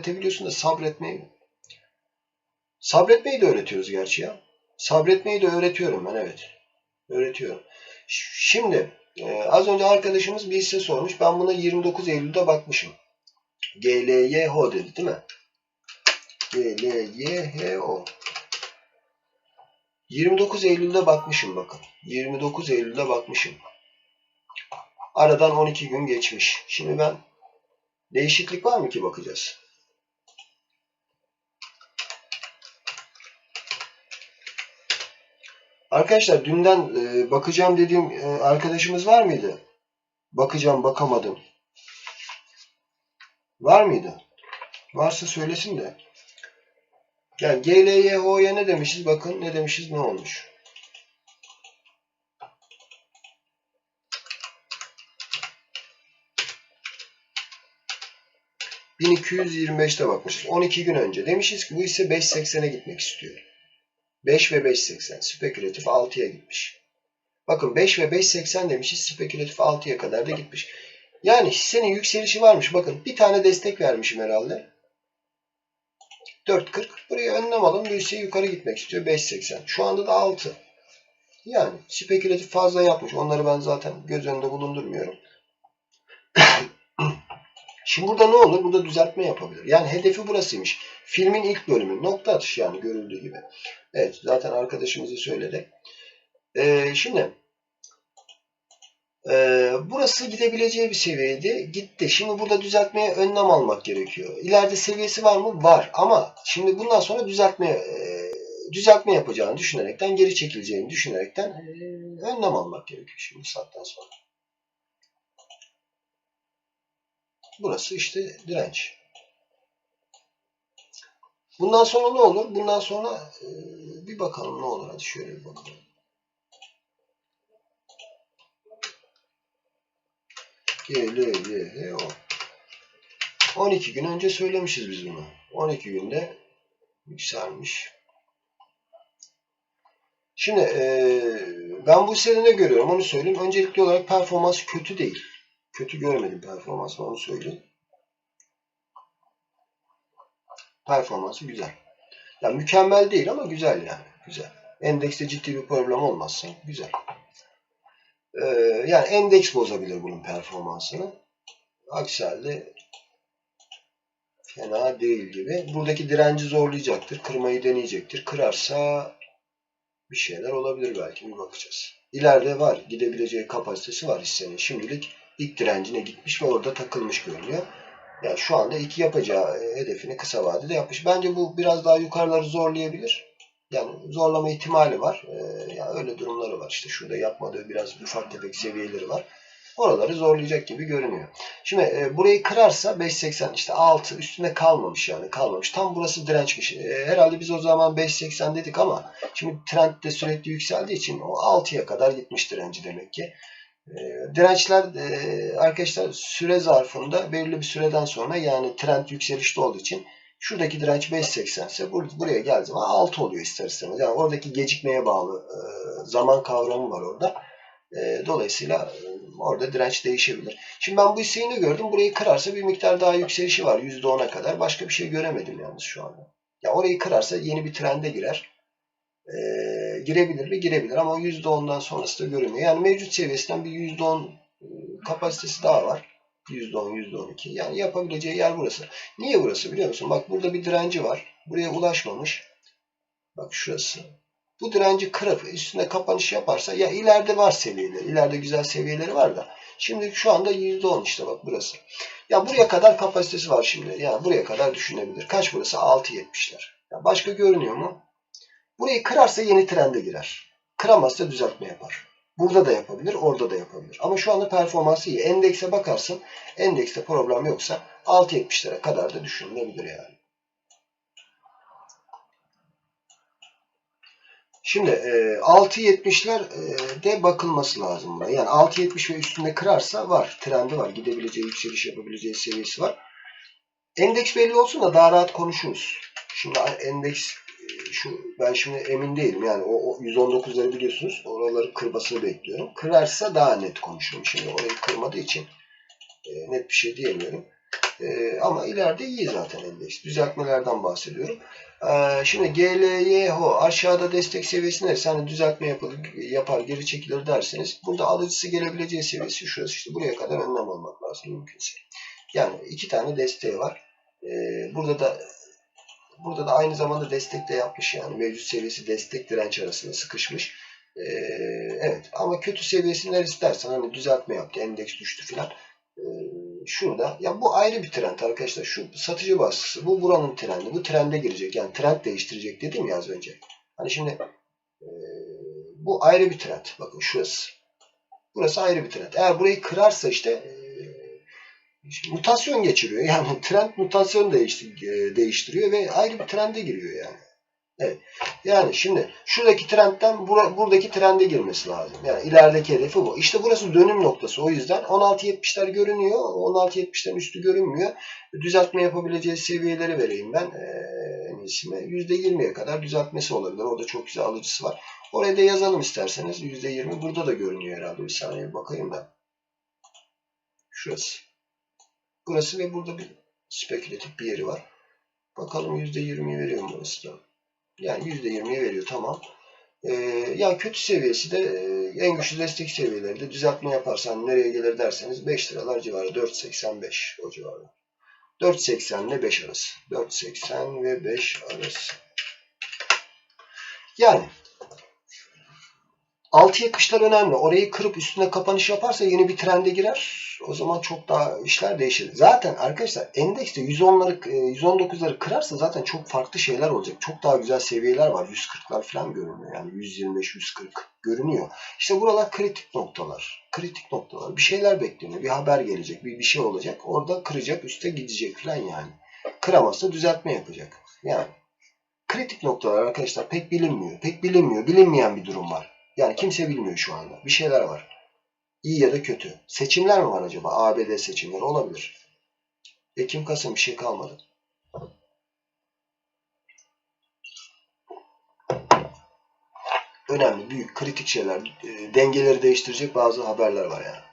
öğretebiliyorsun da sabretmeyi sabretmeyi de öğretiyoruz gerçi ya. Sabretmeyi de öğretiyorum ben evet. Öğretiyorum. Şimdi e, az önce arkadaşımız bir hisse sormuş. Ben buna 29 Eylül'de bakmışım. GLYHO dedi değil mi? GLYHO. 29 Eylül'de bakmışım bakın. 29 Eylül'de bakmışım. Aradan 12 gün geçmiş. Şimdi ben değişiklik var mı ki bakacağız? Arkadaşlar dünden e, bakacağım dediğim e, arkadaşımız var mıydı? Bakacağım bakamadım. Var mıydı? Varsa söylesin de. Yani GLYHO'ya ne demişiz? Bakın ne demişiz ne olmuş. ...1225'te bakmışız. 12 gün önce. Demişiz ki bu ise 5.80'e gitmek istiyor. 5 ve 5.80. Spekülatif 6'ya gitmiş. Bakın 5 ve 5.80 demişiz. Spekülatif 6'ya kadar da gitmiş. Yani hissenin yükselişi varmış. Bakın bir tane destek vermişim herhalde. 4.40. Buraya önlem alın. Bu hisse yukarı gitmek istiyor. 5.80. Şu anda da 6. Yani spekülatif fazla yapmış. Onları ben zaten göz önünde bulundurmuyorum. Şimdi burada ne olur? Burada düzeltme yapabilir. Yani hedefi burasıymış. Filmin ilk bölümü. Nokta atış yani görüldüğü gibi. Evet zaten arkadaşımız da söyledi. Ee, şimdi ee, burası gidebileceği bir seviyeydi. Gitti. Şimdi burada düzeltmeye önlem almak gerekiyor. İleride seviyesi var mı? Var. Ama şimdi bundan sonra düzeltme e, düzeltme yapacağını düşünerekten geri çekileceğini düşünerekten e, önlem almak gerekiyor şimdi saatten sonra. Burası işte direnç. Bundan sonra ne olur? Bundan sonra e, bir bakalım ne olur. Hadi şöyle bir bakalım. G, L, Y, H, O. 12 gün önce söylemişiz biz bunu. 12 günde yükselmiş. Şimdi e, ben bu ne görüyorum onu söyleyeyim. Öncelikli olarak performans kötü değil. Kötü görmedim performansını onu söyleyeyim. Performansı güzel. Yani mükemmel değil ama güzel yani. Güzel. Endekste ciddi bir problem olmazsa güzel. Ee, yani endeks bozabilir bunun performansını. Aksi halde fena değil gibi. Buradaki direnci zorlayacaktır. Kırmayı deneyecektir. Kırarsa bir şeyler olabilir belki. Bir bakacağız. İleride var. Gidebileceği kapasitesi var hissenin. Şimdilik ilk direncine gitmiş ve orada takılmış görünüyor. Yani şu anda iki yapacağı hedefini kısa vadede yapmış. Bence bu biraz daha yukarıları zorlayabilir. Yani zorlama ihtimali var. Ee, yani öyle durumları var. İşte şurada yapmadığı biraz ufak tefek seviyeleri var. Oraları zorlayacak gibi görünüyor. Şimdi e, burayı kırarsa 5.80 işte 6 üstünde kalmamış yani kalmamış. Tam burası dirençmiş. E, herhalde biz o zaman 5.80 dedik ama şimdi trend de sürekli yükseldiği için o 6'ya kadar gitmiş direnci demek ki. E, dirençler e, arkadaşlar süre zarfında belirli bir süreden sonra yani trend yükselişte olduğu için şuradaki direnç 5.80 ise bur buraya geldiği zaman 6 oluyor ister istemez. Yani oradaki gecikmeye bağlı e, zaman kavramı var orada. E, dolayısıyla orada direnç değişebilir. Şimdi ben bu hisseyi gördüm? Burayı kırarsa bir miktar daha yükselişi var %10'a kadar. Başka bir şey göremedim yalnız şu anda. Ya orayı kırarsa yeni bir trende girer. E, girebilir mi? Girebilir ama %10'dan sonrası da görünmüyor. Yani mevcut seviyesinden bir %10 e, kapasitesi daha var. %10, %12. Yani yapabileceği yer burası. Niye burası biliyor musun? Bak burada bir direnci var. Buraya ulaşmamış. Bak şurası. Bu direnci kırıp üstüne kapanış yaparsa ya ileride var seviyeleri. İleride güzel seviyeleri var da. Şimdi şu anda %10 işte bak burası. Ya buraya kadar kapasitesi var şimdi. Yani buraya kadar düşünebilir. Kaç burası? 6.70'ler. Ya başka görünüyor mu? Burayı kırarsa yeni trende girer. Kıramazsa düzeltme yapar. Burada da yapabilir, orada da yapabilir. Ama şu anda performansı iyi. Endekse bakarsın, endekste problem yoksa 6.70'lere kadar da düşünülebilir yani. Şimdi e, 6.70'ler e, de bakılması lazım. Yani 6.70 ve üstünde kırarsa var. Trendi var. Gidebileceği, yükseliş yapabileceği seviyesi var. Endeks belli olsun da daha rahat konuşuruz. Şimdi endeks şu ben şimdi emin değilim. Yani o, o 119'ları biliyorsunuz. Oraları kırmasını bekliyorum. Kırarsa daha net konuşurum. Şimdi orayı kırmadığı için e, net bir şey diyemiyorum. Ee, ama ileride iyi zaten endeks. Düzeltmelerden bahsediyorum. Ee, şimdi GLYHO aşağıda destek seviyesi neresi? Hani düzeltme yapar, yapar geri çekilir derseniz burada alıcısı gelebileceği seviyesi şurası işte buraya kadar önlem almak lazım mümkünse. Yani iki tane desteği var. Ee, burada da burada da aynı zamanda destek de yapmış yani mevcut seviyesi destek direnç arasında sıkışmış. Ee, evet ama kötü seviyesi neresi dersen hani düzeltme yaptı endeks düştü filan. Ee, şurada ya bu ayrı bir trend arkadaşlar şu satıcı baskısı bu buranın trendi bu trende girecek yani trend değiştirecek dedim ya az önce. Hani şimdi e, bu ayrı bir trend bakın şurası. Burası ayrı bir trend. Eğer burayı kırarsa işte e, mutasyon geçiriyor. Yani trend mutasyon e, değiştiriyor ve ayrı bir trende giriyor yani. Evet. Yani şimdi şuradaki trendten bura, buradaki trende girmesi lazım. Yani ilerideki hedefi bu. İşte burası dönüm noktası. O yüzden 16.70'ler görünüyor. 16.70'lerin üstü görünmüyor. Düzeltme yapabileceği seviyeleri vereyim ben. Ee, en iyisi mi? %20'ye kadar düzeltmesi olabilir. Orada çok güzel alıcısı var. Oraya da yazalım isterseniz. %20 burada da görünüyor herhalde. Bir saniye bakayım da. Şurası. Burası ve burada bir spekülatif bir yeri var. Bakalım %20'yi veriyor mu burası da? Yani %20'yi veriyor tamam. Ee, ya kötü seviyesi de e, en güçlü destek seviyeleri de düzeltme yaparsan nereye gelir derseniz 5 liralar civarı 4.85 o civarı. 4.80 ile 5 arası. 4.80 ve 5 arası. Yani 6.70'ler önemli. Orayı kırıp üstüne kapanış yaparsa yeni bir trende girer. O zaman çok daha işler değişir. Zaten arkadaşlar endekste 110'ları 119'ları kırarsa zaten çok farklı şeyler olacak. Çok daha güzel seviyeler var. 140'lar falan görünüyor. Yani 125 140 görünüyor. İşte buralar kritik noktalar. Kritik noktalar. Bir şeyler bekleniyor. Bir haber gelecek. Bir bir şey olacak. Orada kıracak, üste gidecek falan yani. Kıramazsa düzeltme yapacak. Yani kritik noktalar arkadaşlar pek bilinmiyor. Pek bilinmiyor. Bilinmeyen bir durum var. Yani kimse bilmiyor şu anda. Bir şeyler var. İyi ya da kötü. Seçimler mi var acaba? ABD seçimleri olabilir. Ekim Kasım bir şey kalmadı. Önemli, büyük, kritik şeyler. E, dengeleri değiştirecek bazı haberler var yani.